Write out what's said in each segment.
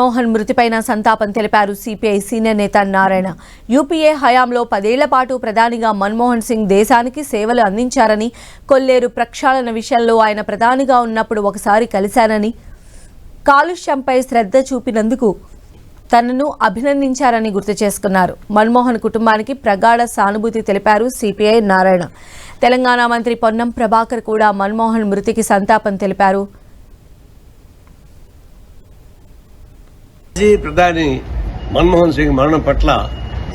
జగన్మోహన్ మృతిపైన సంతాపం తెలిపారు CPI senior నేత నారాయణ. యూపీఏ హయాంలో పదేళ్ళ పాటు ప్రధానిగా మన్మోహన్ సింగ్ దేశానికి సేవలు అందించారని కొల్లేరు ప్రక్షాళన విషయంలో ఆయన ప్రధానిగా ఉన్నప్పుడు ఒకసారి కలిశానని కాలుష్యంపై శ్రద్ధ చూపినందుకు తనను అభినందించారని గుర్తు చేసుకున్నారు. మన్మోహన్ కుటుంబానికి ప్రగాఢ సానుభూతి తెలిపారు సిపిఐ నారాయణ. తెలంగాణ మంత్రి పొన్నం ప్రభాకర్ కూడా మన్మోహన్ మృతికి సంతాపం తెలిపారు. మాజీ ప్రధాని మన్మోహన్ సింగ్ మరణం పట్ల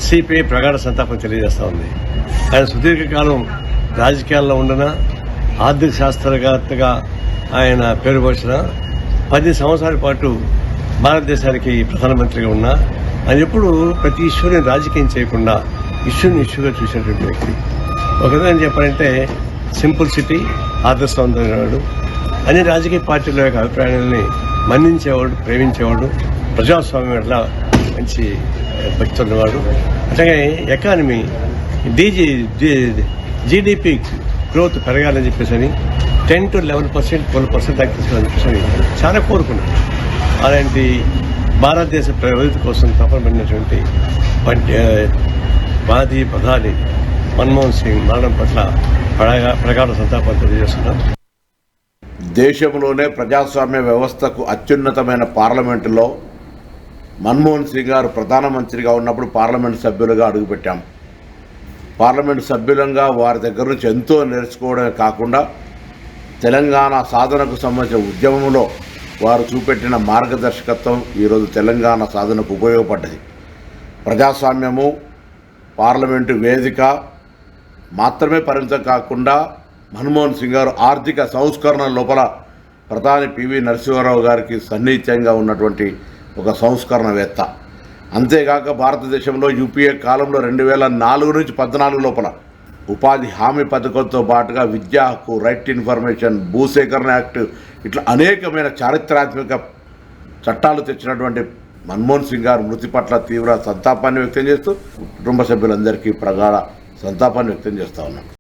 సిపిఐ ప్రగాఢ సంతాపం తెలియజేస్తా ఉంది. ఆయన సుదీర్ఘకాలం రాజకీయాల్లో ఉండన ఆర్థిక శాస్త్రవేత్తగా ఆయన పేరు పోసిన పది సంవత్సరాల పాటు భారతదేశానికి ప్రధానమంత్రిగా ఉన్నా ఆయన ఎప్పుడు ప్రతి ఇష్యూని రాజకీయం చేయకుండా ఇష్యూని ఇష్యూగా చూసినటువంటి వ్యక్తి. ఒక విధంగా చెప్పాలంటే సింపుల్ సిటీ ఆదర్శవంతమైనవాడు అన్ని రాజకీయ పార్టీల యొక్క అభిప్రాయాలని మన్నించేవాడు ప్రేమించేవాడు ప్రజాస్వామ్యం అట్లా మంచి భక్తి ఉన్నవాడు అట్లాగే ఎకానమీ డీజీ జీడిపి గ్రోత్ పెరగాలని చెప్పేసి ten to eleven percent twelve percent దాకా తీసుకోవాలని చెప్పేసి చాలా కోరుకున్నాడు అలాంటి భారతదేశ ప్రగతి కోసం తపనబడినటువంటి మాజీ ప్రధాని మన్మోహన్ సింగ్ మరణం పట్ల ప్రగా ప్రగాఢ సంతాపం తెలియజేస్తున్నాం. దేశంలోనే ప్రజాస్వామ్య వ్యవస్థకు అత్యున్నతమైన పార్లమెంటులో మన్మోహన్ సింగ్ గారు ప్రధానమంత్రిగా ఉన్నప్పుడు పార్లమెంట్ సభ్యులుగా అడుగుపెట్టాం. పార్లమెంట్ సభ్యులంగా వారి దగ్గర నుంచి ఎంతో నేర్చుకోవడమే కాకుండా తెలంగాణ సాధనకు సంబంధించిన ఉద్యమంలో వారు చూపెట్టిన మార్గదర్శకత్వం ఈరోజు తెలంగాణ సాధనకు ఉపయోగపడ్డది. ప్రజాస్వామ్యము పార్లమెంటు వేదిక మాత్రమే పరిమితం కాకుండా మన్మోహన్ సింగ్ గారు ఆర్థిక సంస్కరణ లోపల ప్రధాని పివి నరసింహారావు గారికి సన్నిహిత్యంగా ఉన్నటువంటి ఒక సంస్కరణవేత్త. అంతేకాక భారతదేశంలో యూపీఏ కాలంలో రెండు వేల నాలుగు నుంచి పద్నాలుగు లోపల ఉపాధి హామీ పథకంతో పాటుగా విద్యా హక్కు రైట్ ఇన్ఫర్మేషన్ భూసేకరణ యాక్ట్ ఇట్లా అనేకమైన చారిత్రాత్మక చట్టాలు తెచ్చినటువంటి మన్మోహన్ సింగ్ గారు మృతి పట్ల తీవ్ర సంతాపాన్ని వ్యక్తం చేస్తూ కుటుంబ సభ్యులందరికీ ప్రగాఢ సంతాపాన్ని వ్యక్తం చేస్తూ ఉన్నాం